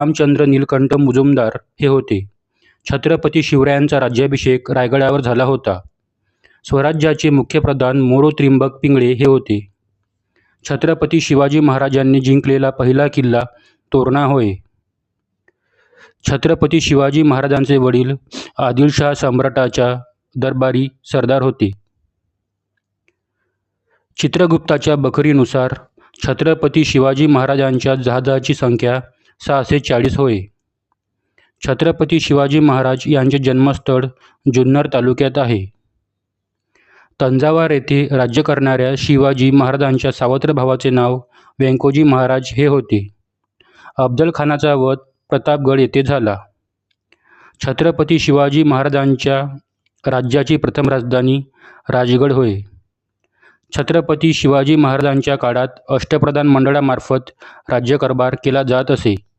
रामचंद्र नीलकंठ मुजुमदार हे होते. छत्रपती शिवरायांचा राज्याभिषेक रायगडावर झाला होता. स्वराज्याचे मुख्यप्रधान मोरो त्रिंबक पिंगळे हे होते. छत्रपती शिवाजी महाराजांनी जिंकलेला पहिला किल्ला तोरणा होय. छत्रपती शिवाजी महाराजांचे वडील आदिलशहा सम्राटाच्या दरबारी सरदार होते. चित्रगुप्ताच्या बखरीनुसार छत्रपती शिवाजी महाराजांच्या जहाजाची संख्या सहाशे चाळीस होय. छत्रपती शिवाजी महाराज यांचे जन्मस्थळ जुन्नर तालुक्यात आहे. तंजावर येथे राज्य करणाऱ्या शिवाजी महाराजांच्या सावत्र भावाचे नाव व्यंकोजी महाराज हे होते. अफजलखानाचा वध प्रतापगड येथे झाला. छत्रपती शिवाजी महाराजांच्या राज्याची प्रथम राजधानी राजगड होय. छत्रपती शिवाजी महाराजांच्या काळात अष्टप्रधान मंडळामार्फत राज्यकारभार केला जात असे.